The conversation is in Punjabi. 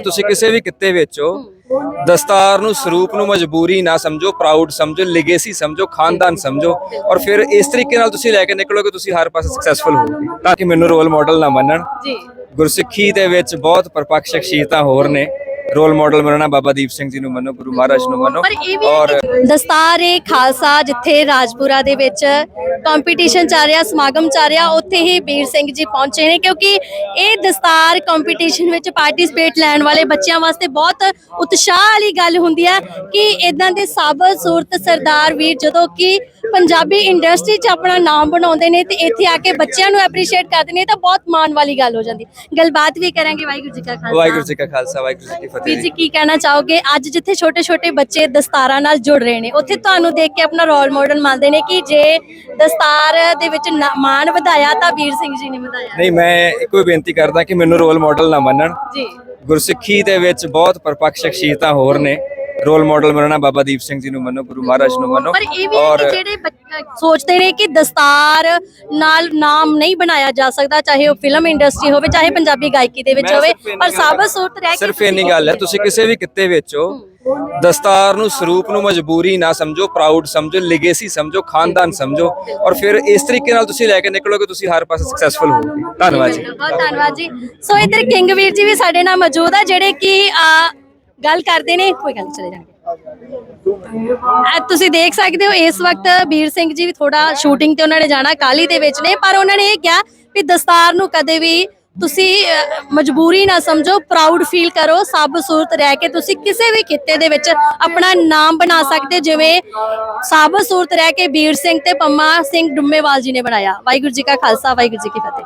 ਤੁਸੀਂ ਕਿਸੇ ਵੀ ਕਿੱਤੇ ਵਿੱਚ ਹੋ ਦਸਤਾਰ ਨੂੰ ਸਰੂਪ ਨੂੰ ਮਜਬੂਰੀ ਨਾ ਸਮਝੋ ਪ੍ਰਾਊਡ ਸਮਝੋ ਲੈਗੇਸੀ ਸਮਝੋ ਖਾਨਦਾਨ ਸਮਝੋ ਔਰ ਫਿਰ ਇਸ ਤਰੀਕੇ ਨਾਲ ਤੁਸੀਂ ਲੈ ਕੇ ਨਿਕਲੋਗੇ ਤੁਸੀਂ ਹਰ ਪਾਸੇ ਸਕਸੈਸਫੁਲ ਹੋਵੋਗੇ ਤਾਂ ਕਿ ਮੈਨੂੰ ਰੋਲ ਮਾਡਲ ਨਾ ਮੰਨਣ। ਜੀ। ਗੁਰਸਿੱਖੀ ਦੇ ਵਿੱਚ ਬਹੁਤ ਪਰਪੱਕ ਸ਼ਖਸੀਅਤਾਂ ਹੋਰ ਨੇ। ਰੋਲ ਮਾਡਲ ਮੰਨਣਾ ਬਾਬਾ ਦੀਪ ਸਿੰਘ ਜੀ ਨੂੰ ਮੰਨੋ ਗੁਰੂ ਮਹਾਰਾਜ ਨੂੰ ਮੰਨੋ ਔਰ ਦਸਤਾਰ ਏ ਖਾਲਸਾ ਜਿੱਥੇ ਰਾਜਪੁਰਾ ਦੇ ਵਿੱਚ ਕੰਪੀਟੀਸ਼ਨ ਚੱਲ ਰਿਹਾ ਸਮਾਗਮ ਚੱਲ ਰਿਹਾ ਉੱਥੇ ਹੀ ਵੀਰ ਸਿੰਘ ਜੀ ਪਹੁੰਚੇ ਨੇ ਕਿਉਂਕਿ ਇਹ ਦਸਤਾਰ ਕੰਪੀਟੀਸ਼ਨ ਵਿੱਚ ਪਾਰਟਿਸਿਪੇਟ ਲੈਣ ਵਾਲੇ ਬੱਚਿਆਂ ਵਾਸਤੇ ਬਹੁਤ ਉਤਸ਼ਾਹ ਵਾਲੀ ਗੱਲ ਹੁੰਦੀ ਹੈ ਕਿ ਇਦਾਂ ਦੇ ਸਾਬਤ ਸੂਰਤ ਸਰਦਾਰ ਵੀਰ ਜਦੋਂ ਕਿ ਪੰਜਾਬੀ ਇੰਡਸਟਰੀ 'ਚ ਆਪਣਾ ਨਾਮ ਬਣਾਉਂਦੇ ਨੇ ਤੇ ਇੱਥੇ ਆ ਕੇ ਬੱਚਿਆਂ ਨੂੰ ਐਪਰੀਸ਼ੀਏਟ ਕਰਦੇ ਨੇ ਤਾਂ ਬਹੁਤ ਮਾਣ ਵਾਲੀ ਗੱਲ ਹੋ ਜਾਂਦੀ। ਗੱਲਬਾਤ ਵੀ ਕਰਾਂਗੇ ਵਾਹਿਗੁਰੂ ਜੀ ਕਾ ਖਾਲਸਾ। ਵਾਹਿਗੁਰੂ ਜੀ ਕਾ ਖਾਲਸਾ ਵਾਹਿਗੁਰੂ ਜੀ ਕੀ ਵੀਰ ਫਤਿਹ ਜੀ ਕੀ ਕਹਿਣਾ ਚਾਹੋਗੇ? ਅੱਜ ਜਿੱਥੇ ਛੋਟੇ ਛੋਟੇ ਬੱਚੇ ਦਸਤਾਰਾਂ ਨਾਲ ਜੁੜ ਰਹੇ ਨੇ ਉੱਥੇ ਤੁਹਾਨੂੰ ਦੇਖ ਕੇ ਆਪਣਾ ਰੋਲ ਮਾਡਲ ਮੰਨਦੇ ਨੇ ਕਿ ਜੇ ਦਸਤਾਰ ਦੇ ਵਿੱਚ ਮਾਣ ਵਧਾਇਆ ਤਾਂ ਵੀਰ ਸਿੰਘ ਜੀ ਨੇ ਵਧਾਇਆ। ਨਹੀਂ ਮੈਂ ਇੱਕੋ ਬੇਨਤੀ ਕਰਦਾ ਕਿ ਮੈਨੂੰ ਰੋਲ ਮਾਡਲ ਨਾ ਮੰਨਣ। ਜੀ। ਗੁਰਸਿੱਖੀ ਦੇ ਵਿੱਚ ਬਹੁਤ ਪਰਪੱਕ ਸ਼ਖਸੀਅਤਾਂ ਹੋਰ ਨੇ। ਰੋਲ ਮਾਡਲ ਮੰਨਣਾ ਬਾਬਾ ਦੀਪ ਸਿੰਘ ਜੀ ਨੂੰ ਮੰਨੋ ਗੁਰੂ ਮਹਾਰਾਜ ਨੂੰ ਮੰਨੋ ਪਰ ਇਹ ਵੀ ਹੈ ਕਿ ਜਿਹੜੇ ਬੱਚ- ਸੋਚਦੇ ਨੇ ਕਿ ਦਸਤਾਰ ਨਾਲ ਨਾਮ ਨਹੀਂ ਬਣਾਇਆ ਜਾ ਸਕਦਾ ਚਾਹੇ ਉਹ ਫਿਲਮ ਇੰਡਸਟਰੀ ਹੋਵੇ ਚਾਹੇ ਪੰਜਾਬੀ ਗਾਇਕੀ ਦੇ ਵਿੱਚ ਮੈਂ ਹੋਵੇ ਸਿਰਫ ਇੰਨੀ ਪਰ ਗੱਲ- ਸਾਬਤ ਸੂਰਤ ਰਹਿ ਕੇ ਸਿਰਫ ਤੁਸੀਂ- ਇੰਨੀ ਗੱਲ ਹੈ ਤੁਸੀਂ ਕਿਸੇ ਵੀ ਕਿੱਤੇ ਵਿੱਚ ਹੋ। ਦਸਤਾਰ ਨੂੰ ਸਰੂਪ ਨੂੰ ਮਜਬੂਰੀ ਨਾ ਸਮਝੋ ਪ੍ਰਾਊਡ ਸਮਝੋ ਲੈਗੇਸੀ ਸਮਝੋ ਖਾਨਦਾਨ ਸਮਝੋ ਔਰ ਫਿਰ ਇਸ ਤਰੀਕੇ ਨਾਲ ਤੁਸੀਂ ਲੈ ਕੇ ਨਿਕਲੋਗੇ ਤੁਸੀਂ ਹਰ ਪਾਸੇ ਸਕਸੈਸਫੁਲ ਹੋਵੋਗੇ। ਧੰਨਵਾਦ ਜੀ। ਬਹੁਤ ਧੰਨਵਾਦ ਜੀ। ਸੋ ਇੱਧਰ ਕਿੰਗ ਵੀਰ ਜੀ ਵੀ ਸਾਡੇ ਨਾਲ ਮੌਜੂਦ ਆ ਜਿਹੜੇ ਕਿ ਆ, ਗੱਲ ਕਰਦੇ ਨੇ ਕੋਈ ਗੱਲ ਨੀ, ਚਲੇ ਜਾਣਗੇ। ਆ ਤੁਸੀਂ ਦੇਖ ਸਕਦੇ ਹੋ ਇਸ ਵਕਤ ਵੀਰ ਸਿੰਘ ਜੀ ਵੀ ਥੋੜਾ ਸ਼ੂਟਿੰਗ ਤੇ ਉਹਨਾਂ ਨੇ ਜਾਣਾ ਕਾਲੀ ਦੇ ਵਿੱਚ ਨੇ ਪਰ ਉਹਨਾਂ ਨੇ ਇਹ ਕਿਹਾ ਵੀ ਦਸਤਾਰ ਨੂੰ ਕਦੇ ਵੀ ਤੁਸੀਂ ਮਜਬੂਰੀ ਨਾ ਸਮਝੋ ਪ੍ਰਾਊਡ ਫੀਲ ਕਰੋ ਸਭ ਸੂਰਤ ਰਹਿ ਕੇ ਤੁਸੀਂ ਕਿਸੇ ਵੀ ਖਿੱਤੇ ਦੇ ਵਿੱਚ ਆਪਣਾ ਨਾਮ ਬਣਾ ਸਕਦੇ ਜਿਵੇਂ ਸਭ ਸੂਰਤ ਰਹਿ ਕੇ ਵੀਰ ਸਿੰਘ ਤੇ ਪੰਮਾ ਸਿੰਘ ਡੁੰਮੇਵਾਲ ਜੀ ਨੇ ਬਣਾਇਆ। ਵਾਹਿਗੁਰੂ ਜੀ ਕਾ ਖਾਲਸਾ ਵਾਹਿਗੁਰੂ ਜੀ ਕੀ ਫਤਿਹ।